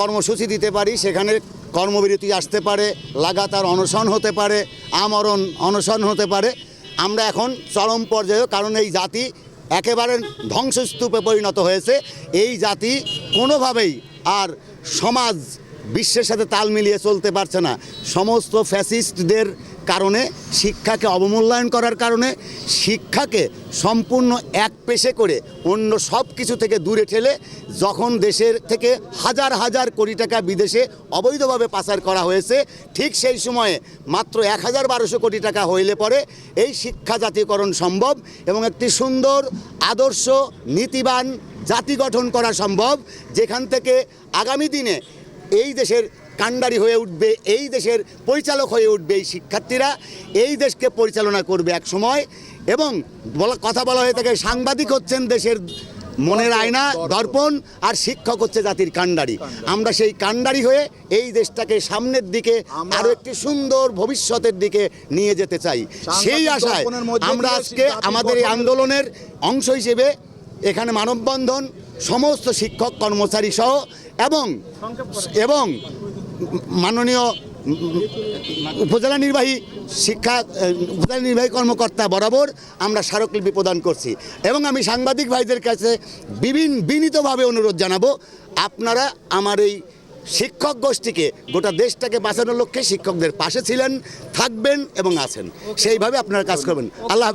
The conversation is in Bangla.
কর্মসূচি দিতে পারি, সেখানে কর্মবিরতি আসতে পারে, লাগাতার অনশন হতে পারে, আমরণ অনশন হতে পারে। আমরা এখন চরম পর্যায়ে, কারণ এই জাতি একেবারে ধ্বংসস্তূপে পরিণত হয়েছে। এই জাতি কোনোভাবেই আর সমাজ, বিশ্বের সাথে তাল মিলিয়ে চলতে পারছে না। সমস্ত ফ্যাসিস্টদের কারণে শিক্ষাকে অবমূল্যায়ন করার কারণে শিক্ষাকে সম্পূর্ণ এক পেশে করে অন্য সব কিছু থেকে দূরে ঠেলে যখন দেশের থেকে হাজার হাজার কোটি টাকা বিদেশে অবৈধভাবে পাচার করা হয়েছে, ঠিক সেই সময়ে মাত্র এক হাজার বারোশো কোটি টাকা হইলে পরে এই শিক্ষা জাতীয়করণ সম্ভব এবং একটি সুন্দর, আদর্শ, নীতিবান জাতি গঠন করা সম্ভব, যেখান থেকে আগামী দিনে এই দেশের কাণ্ডারি হয়ে উঠবে এই দেশের পরিচালক হয়ে উঠবে এই শিক্ষার্থীরা এই দেশকে পরিচালনা করবে এক সময় এবং বলা কথা বলা হয়ে থাকে সাংবাদিক হচ্ছেন দেশের মনের আয়না দর্পণ। আর শিক্ষক হচ্ছে জাতির কাণ্ডারি। আমরা সেই কাণ্ডারি হয়ে এই দেশটাকে সামনের দিকে আরও একটি সুন্দর ভবিষ্যতের দিকে নিয়ে যেতে চাই। সেই আশায় আমরা আজকে আমাদের এই আন্দোলনের অংশ হিসেবে এখানে মানববন্ধন, সমস্ত শিক্ষক, কর্মচারী সহ এবং এবং মাননীয় উপজেলা নির্বাহী শিক্ষা, উপজেলা নির্বাহী কর্মকর্তা বরাবর আমরা স্মারকলিপি প্রদান করছি। এবং আমি সাংবাদিক ভাইদের কাছে বিভিন্ন বিনীতভাবে অনুরোধ জানাব, আপনারা আমার এই শিক্ষক গোষ্ঠীকে, গোটা দেশটাকে বাঁচানোর লক্ষ্যে শিক্ষকদের পাশে ছিলেন, থাকবেন এবং আছেন। সেইভাবে আপনারা কাজ করবেন। আল্লাহ।